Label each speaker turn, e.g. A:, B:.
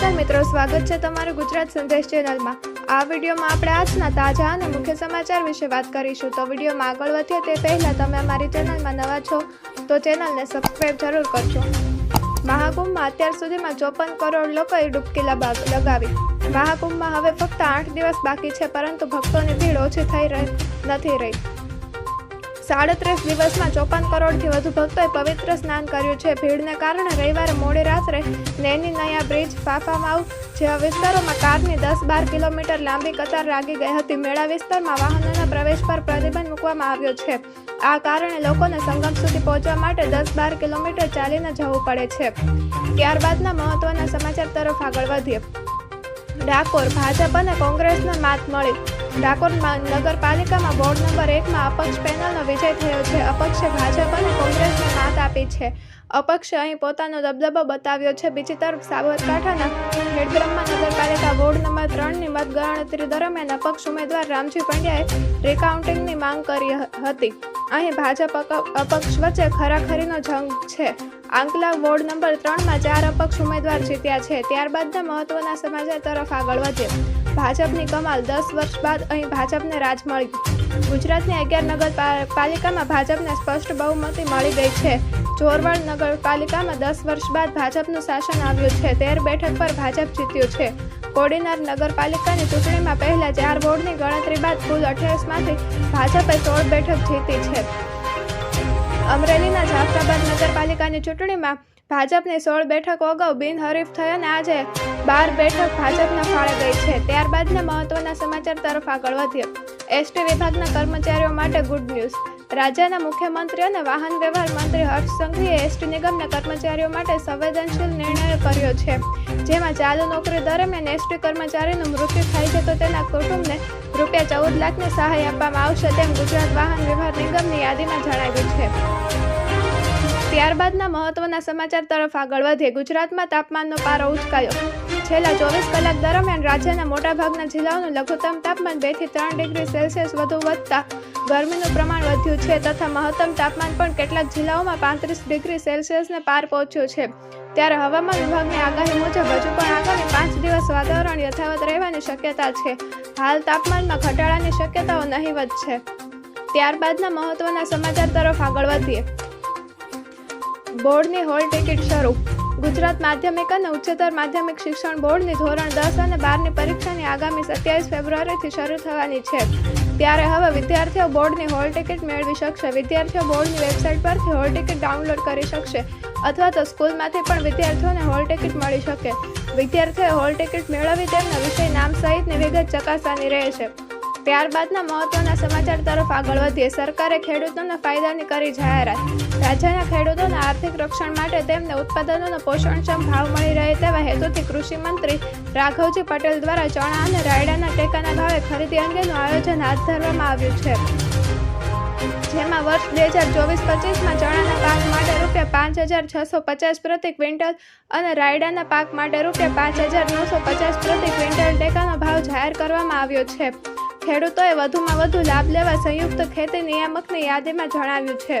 A: નમસ્કાર મિત્રો સ્વાગત છે તમારું ગુજરાત સંદેશ ચેનલમાં આ વિડીયોમાં આપણે આજના તાજા અને મુખ્ય સમાચાર વિશે વાત કરીશું તો વિડીયોમાં આગળ વધીએ તે પહેલાં તમે અમારી ચેનલમાં નવા છો તો ચેનલને સબસ્ક્રાઈબ જરૂર કરજો મહાકુંભમાં અત્યાર સુધીમાં ચોપન કરોડ લોકોએ ડૂબકી લગાવી મહાકુંભમાં હવે ફક્ત આઠ દિવસ બાકી છે પરંતુ ભક્તોની ભીડ ઓછી થઈ રહી નથી રહી સાડત્રીસ દિવસમાં ચોપન કરોડથી વધુ ભક્તોએ પવિત્ર સ્નાન કર્યું છે ભીડને કારણે રવિવારે મોડી રાત્રે નૈની નયા બ્રિજ ફાફા માઉ જેવા વિસ્તારોમાં કારની દસ બાર કિલોમીટર લાંબી કતાર લાગી ગઈ હતી મેળા વિસ્તારમાં વાહનોના પ્રવેશ પર પ્રતિબંધ મૂકવામાં આવ્યો છે આ કારણે લોકોને સંગમ સુધી પહોંચવા માટે દસ બાર કિલોમીટર ચાલીને જવું પડે છે ત્યારબાદના મહત્વના સમાચાર તરફ આગળ વધીએ ડાકોર ભાજપ અને કોંગ્રેસને માત મળી ડાકોર નગરપાલિકામાં વોર્ડ નંબર એકમાં અપક્ષ પેનલનો વિજય થયો છે અપક્ષે ભાજપ અને કોંગ્રેસને માત આપી છે અપક્ષે અહીં પોતાનો દબદબો બતાવ્યો છે બીજી તરફ સાબરકાંઠાના હેડબ્રહ્મા નગરપાલિકા વોર્ડ નંબર ત્રણની મતગણતરી દરમિયાન અપક્ષ ઉમેદવાર રામજી પંડ્યાએ રિકાઉન્ટિંગની માંગ કરી હતી અહીં ભાજપ અપક્ષ વચ્ચે ખરાખરીનો જંગ છે આંકલા વોર્ડ નંબર ત્રણમાં ચાર અપક્ષ ઉમેદવાર જીત્યા છે ત્યારબાદના મહત્વના સમાચાર તરફ આગળ વધ્યા ભાજપની કમાલ દસ વર્ષ બાદ અહીં ભાજપને રાજ મળી ગુજરાતની અગિયાર નગર પાલિકામાં ભાજપને સ્પષ્ટ બહુમતી મળી ગઈ છે ચોરવાડ નગરપાલિકામાં દસ વર્ષ બાદ ભાજપનું શાસન આવ્યું છે તેર બેઠક પર ભાજપ જીત્યું છે કોડીનાર નગરપાલિકાની ચૂંટણીમાં પહેલા ચાર વોર્ડની ગણતરી બાદ કુલ અઠ્યાવીસમાંથી ભાજપે સોળ બેઠક જીતી છે અમરેલીના જાફરાબાદ નગરપાલિકાની ચૂંટણીમાં ભાજપની સોળ બેઠકો અગાઉ બિનહરીફ થઈ અને આજે બાર બેઠક ભાજપના ફાળે ગઈ છે ત્યારબાદના મહત્વના સમાચાર તરફ આગળ વધ્યો એસટી વિભાગના કર્મચારીઓ માટે ગુડ ન્યૂઝ રાજ્યના મુખ્યમંત્રી અને વાહન વ્યવહાર મંત્રી હર્ષ સંઘવીએ એસટી નિગમના કર્મચારીઓ માટે સંવેદનશીલ નિર્ણય કર્યો છે જેમાં ચાલુ નોકરી દરમિયાન એસટી કર્મચારીનું મૃત્યુ થાય છે તો તેના કુટુંબને રૂપિયા ચૌદ લાખની સહાય આપવામાં આવશે તેમ ગુજરાત વાહન વ્યવહાર નિગમની યાદીમાં જણાવ્યું છે ત્યારબાદના મહત્વના સમાચાર તરફ આગળ વધે ગુજરાતમાં તાપમાનનો પારો ઉચકાયો છેલ્લા ચોવીસ કલાક દરમિયાન રાજ્યના મોટાભાગના જિલ્લાઓનું લઘુત્તમ તાપમાન બેથી ત્રણ ડિગ્રી સેલ્સિયસ વધુ વધતા ગરમીનું પ્રમાણ વધ્યું છે તથા મહત્તમ તાપમાન પણ કેટલાક જિલ્લાઓમાં પાંત્રીસ ડિગ્રી સેલ્સિયસને પાર પહોંચ્યું છે ત્યારે હવામાન વિભાગની આગાહી મુજબ હજુ પણ આગામી પાંચ દિવસ વાતાવરણ યથાવત રહેવાની શક્યતા છે હાલ તાપમાનમાં ઘટાડાની શક્યતાઓ નહીવત છે ત્યારબાદના મહત્વના સમાચાર તરફ આગળ વધીએ બોર્ડની હોલ ટિકિટ શરૂ ગુજરાત માધ્યમિક અને ઉચ્ચતર માધ્યમિક શિક્ષણ બોર્ડની ધોરણ દસ અને બારની પરીક્ષાની આગામી સત્યાવીસ ફેબ્રુઆરીથી શરૂ થવાની છે ત્યારે હવે વિદ્યાર્થીઓ બોર્ડની હોલ ટિકિટ મેળવી શકશે વિદ્યાર્થીઓ બોર્ડની વેબસાઇટ પરથી હોલ ટિકિટ ડાઉનલોડ કરી શકશે અથવા તો સ્કૂલમાંથી પણ વિદ્યાર્થીઓને હોલ ટિકિટ મળી શકે વિદ્યાર્થીઓએ હોલ ટિકિટ મેળવી તેમના વિષય નામ સહિતની વિગત ચકાસવાની રહેશે ત્યારબાદના મહત્વના સમાચાર તરફ આગળ વધીએ સરકારે ખેડૂતોના ફાયદાની કરી જાહેરાત રાજ્યના ખેડૂતોના આર્થિક રક્ષણ માટે તેમને ઉત્પાદનોનો પોષણક્ષમ ભાવ મળી રહે તેવા હેતુથી કૃષિ મંત્રી રાઘવજી પટેલ દ્વારા ચણા અને રાયડાના ટેકાના ભાવે ખરીદી અંગેનું આયોજન હાથ ધરવામાં આવ્યું છે જેમાં વર્ષ બે હજાર ચોવીસ પચીસમાં ચણાના પાક માટે રૂપિયા પાંચ હજાર છસો પચાસ પ્રતિ ક્વિન્ટલ અને રાયડાના પાક માટે રૂપિયા પાંચ હજાર નવસો પચાસ પ્રતિ ક્વિન્ટલ ટેકાનો ભાવ જાહેર કરવામાં આવ્યો છે ખેડૂતોએ વધુમાં વધુ લાભ લેવા સંયુક્ત ખેતી નિયામકની યાદીમાં જણાવ્યું છે